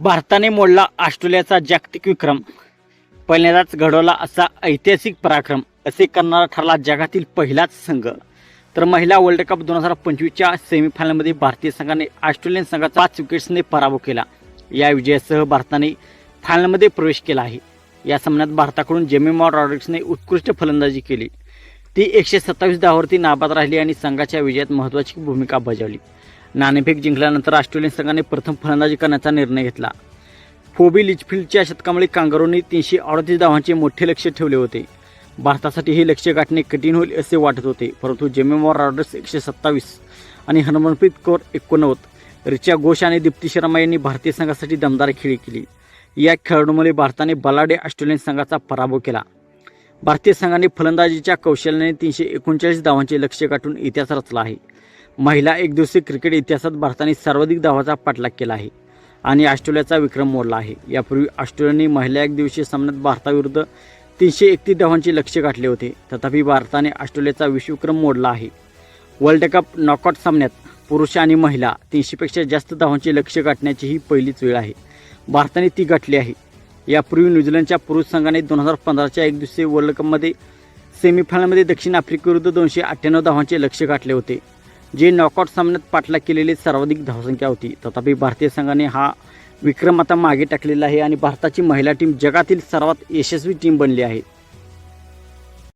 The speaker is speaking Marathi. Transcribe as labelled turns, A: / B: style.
A: भारताने मोडला ऑस्ट्रेलियाचा जागतिक विक्रम. पहिल्यांदाच घडवला असा ऐतिहासिक पराक्रम असे करणारा ठरला जगातील पहिलाच संघ. तर महिला वर्ल्ड कप दोन हजार पंचवीसच्या सेमीफायनलमध्ये भारतीय संघाने ऑस्ट्रेलियन संघाचा पाच विकेट्सने पराभव केला. या विजयासह भारताने फायनलमध्ये प्रवेश केला आहे. या सामन्यात भारताकडून जेमिमा रॉड्रिक्सने उत्कृष्ट फलंदाजी केली. ती एकशे सत्तावीस धावावरती नाबाद राहिली आणि संघाच्या विजयात महत्त्वाची भूमिका बजावली. नाणेफेक जिंकल्यानंतर ऑस्ट्रेलियन संघाने प्रथम फलंदाजी करण्याचा निर्णय घेतला. फोबी लिचफिल्डच्या शतकामुळे कांगारूंनी तीनशे अडतीस धावांचे मोठे लक्ष ठेवले होते. भारतासाठी हे लक्ष गाठणे कठीण होईल असे वाटत होते परंतु जेमेमॉर रॉडर्स एकशे सत्तावीस आणि हरमनप्रीत कौर एकोणनव्वद रिचा घोष आणि दीप्ती शर्मा यांनी भारतीय संघासाठी दमदार खेळी केली. या खेळाडूंमुळे भारताने बलाडे ऑस्ट्रेलियन संघाचा पराभव केला. भारतीय संघाने फलंदाजीच्या कौशल्याने तीनशे एकोणचाळीस धावांचे लक्ष्य गाठून इतिहास रचला आहे. महिला एकदिवसीय क्रिकेट इतिहासात भारताने सर्वाधिक धावाचा पाठलाग केला आहे आणि ऑस्ट्रेलियाचा विक्रम मोडला आहे. यापूर्वी ऑस्ट्रेलियाने महिला एकदिवसीय सामन्यात भारताविरुद्ध तीनशे एकतीस धावांचे लक्ष्य गाठले होते. तथापि भारताने ऑस्ट्रेलियाचा विश्वविक्रम मोडला आहे. वर्ल्ड कप नॉकआउट सामन्यात पुरुष आणि महिला तीनशेपेक्षा जास्त धावांचे लक्ष गाठण्याची ही पहिलीच वेळ आहे. भारताने ती गाठली आहे. यापूर्वी न्यूझीलंडच्या पुरुष संघाने दोन हजार पंधराच्या एक दिवसीय वर्ल्ड कपमध्ये सेमीफायनलमध्ये दक्षिण आफ्रिकेविरुद्ध दोनशे अठ्ठ्याण्णव धावांचे लक्ष गाठले होते. जे नॉकआउट सामन्यात पाठलाग केलेली सर्वाधिक धावसंख्या होती. तथापि भारतीय संघाने हा विक्रम आता मागे टाकलेला आहे आणि भारताची महिला टीम जगातील सर्वात यशस्वी टीम बनली आहे.